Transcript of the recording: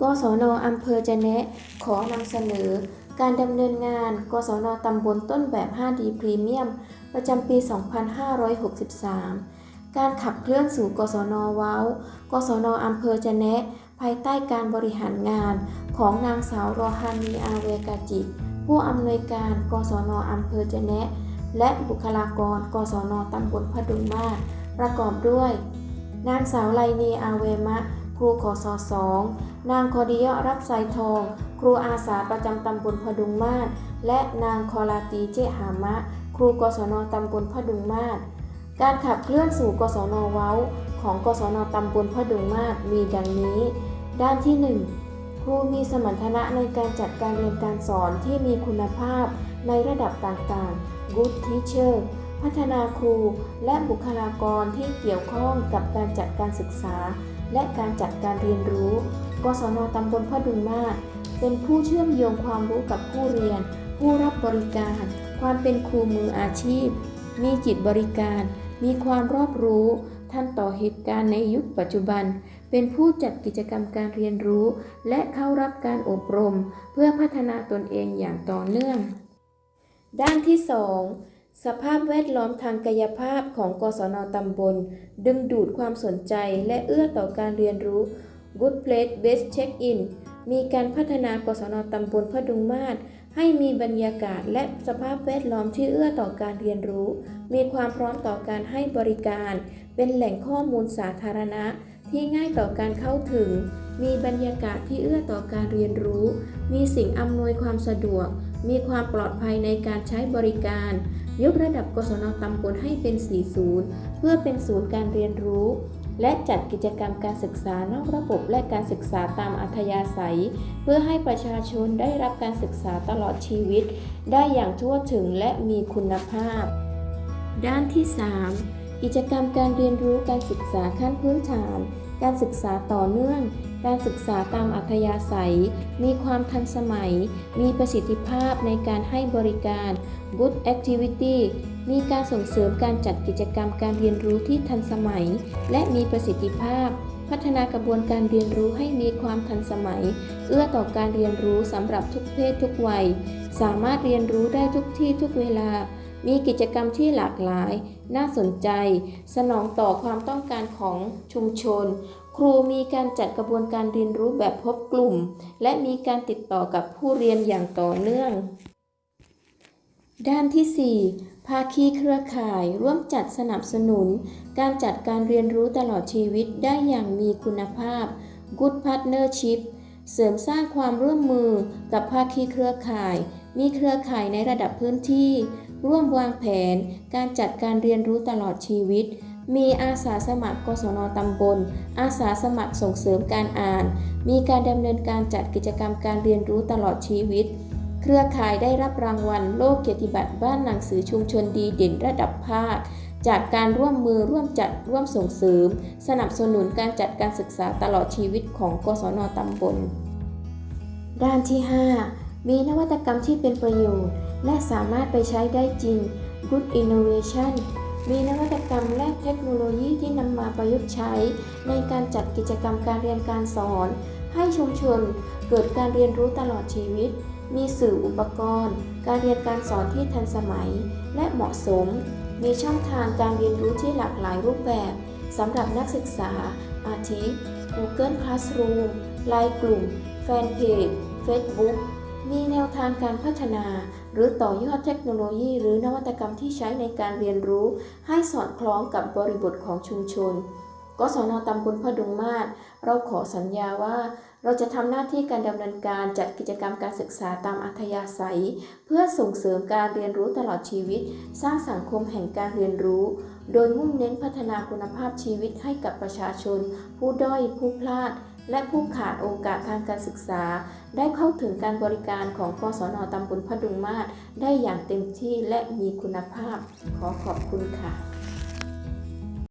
กศนอำเภอจะแนะขอนำเสนอ การดำเนินงาน กศนตำบลต้นแบบ 5D พรีเมียม ประจำปี 2563 การขับเคลื่อนสู่กศนเว้ากศนอำเภอจะแนะภายใต้การบริหารงานของนางสาวโรฮานีอาเวกาจิผู้อำนวยการ กศนอำเภอจะแนะและบุคลากร กศนตำบลพดุงมาศประกอบด้วย นางสาวไลนีอาเวมะ ครูขอสอสอง นางคอดิยะรับไซทอง ครูอาสาประจำตำบลพดุงมาศและนางคอลาตีเจหามะ ครูกศนตำบลพดุงมาศการขับเคลื่อนสู่กศนเว้า ของกศนตำบลพดุงมาศมีดังนี้ ด้านที่ 1 ครูมีสมรรถนะในการจัดการเรียนการสอนที่มีคุณภาพในระดับต่างๆ Good Teacher พัฒนาครูและบุคลากรที่เกี่ยวข้องกับการจัดการศึกษา และการจัดการเรียนรู้ กศนตำบลพดุงมาศเป็นผู้เชื่อมโยงความรู้กับผู้เรียน ผู้รับบริการ ความเป็นครูมืออาชีพ มีจิตบริการ มีความรอบรู้ทันต่อเหตุการณ์ในยุคปัจจุบัน เป็นผู้จัดกิจกรรมการเรียนรู้ และเข้ารับการอบรม เพื่อพัฒนาตนเองอย่างต่อเนื่อง ด้านที่ 2สภาพแวดล้อมทางกายภาพของกศนตำบล ดึงดูดความสนใจและเอื้อต่อการเรียนรู้ Good Place Best Check-in มีการพัฒนากศนตำบลพดุงมาศให้มีบรรยากาศและสภาพแวดล้อมที่เอื้อต่อการเรียนรู้ มีความพร้อมต่อการให้บริการ เป็นแหล่งข้อมูลสาธารณะ ที่ง่ายต่อการเข้าถึง มีบรรยากาศที่เอื้อต่อการเรียนรู้ มีสิ่งอำนวยความสะดวก มีความปลอดภัยในการใช้บริการ ยกระดับกศนตำบลให้เป็น 40 เพื่อเป็นศูนย์การเรียนรู้ และจัดกิจกรรมการศึกษานอกระบบและการศึกษาตามอัธยาศัย เพื่อให้ประชาชนได้รับการศึกษาตลอดชีวิต ได้อย่างทั่วถึงและมีคุณภาพ ด้านที่ 3 กิจกรรมการเรียนรู้การศึกษาขั้นพื้นฐาน การศึกษาต่อเนื่อง การศึกษาตามอัธยาศัย มีความทันสมัย มีประสิทธิภาพในการให้บริการ Good Activity มีการส่งเสริมการจัดกิจกรรมการเรียนรู้ที่ทันสมัย และมีประสิทธิภาพ พัฒนากระบวนการเรียนรู้ให้มีความทันสมัย เอื้อต่อการเรียนรู้สำหรับทุกเพศทุกวัย สามารถเรียนรู้ได้ทุกที่ทุกเวลามีกิจกรรมที่หลากหลาย น่าสนใจ สนองต่อความต้องการของชุมชน ครูมีการจัดกระบวนการเรียนรู้แบบพบกลุ่ม และมีการติดต่อกับผู้เรียนอย่างต่อเนื่อง ด้านที่ 4 ภาคีเครือข่ายร่วมจัดสนับสนุน การจัดการเรียนรู้ตลอดชีวิตได้อย่างมีคุณภาพ Good Partnership เสริมสร้างความร่วมมือกับภาคีเครือข่าย มีเครือข่ายในระดับพื้นที่ ร่วมวางแผน การจัดการเรียนรู้ตลอดชีวิต มีอาสาสมัครกศนตำบล อาสาสมัครส่งเสริมการอ่าน มีการดำเนินการจัดกิจกรรมการเรียนรู้ตลอดชีวิต เครือข่ายได้รับรางวัลโลกเกียรติบัตรบ้านหนังสือชุมชนดีเด่นระดับภาค จากการร่วมมือร่วมจัดร่วมส่งเสริม สนับสนุนการจัดการศึกษาตลอดชีวิตของกศนตำบล ด้านที่ 5 มีนวัตกรรมที่เป็นประโยชน์ และสามารถไปใช้ได้จริง Good Innovation มีน และเทคโนโลยีที่นำมาประยุกต์ใช้ ในการจัดกิจกรรมการเรียนการสอน ให้ชุมชนเกิดการเรียนรู้ตลอดชีวิต มีสื่ออุปกรณ์ การเรียนการสอนที่ทันสมัย และเหมาะสม มีช่องทางการเรียนรู้ที่หลากหลายรูปแบบสำหรับนักศึกษา อาทิ Google Classroom ไลน์กลุ่ม แฟนเพจ Facebook มีแนวทางการพัฒนา หรือต่อยอดเทคโนโลยีหรือนวัตกรรมที่ใช้ในการเรียนรู้ ให้สอดคล้องกับบริบทของชุมชนกศนตำบลพดุงมาศเราขอสัญญาว่า เราจะทำหน้าที่การดำเนินการจัดกิจกรรมการศึกษาตามอัธยาศัย เพื่อส่งเสริมการเรียนรู้ตลอดชีวิต สร้างสังคมแห่งการเรียนรู้ โดยมุ่งเน้นพัฒนาคุณภาพชีวิตให้กับประชาชน ผู้ด้อยผู้พลาด และผู้ขาดโอกาสทางการศึกษา ได้เข้าถึงการบริการของกศนตำบลพดุงมาศได้อย่างเต็มที่และมีคุณภาพ ขอขอบคุณค่ะ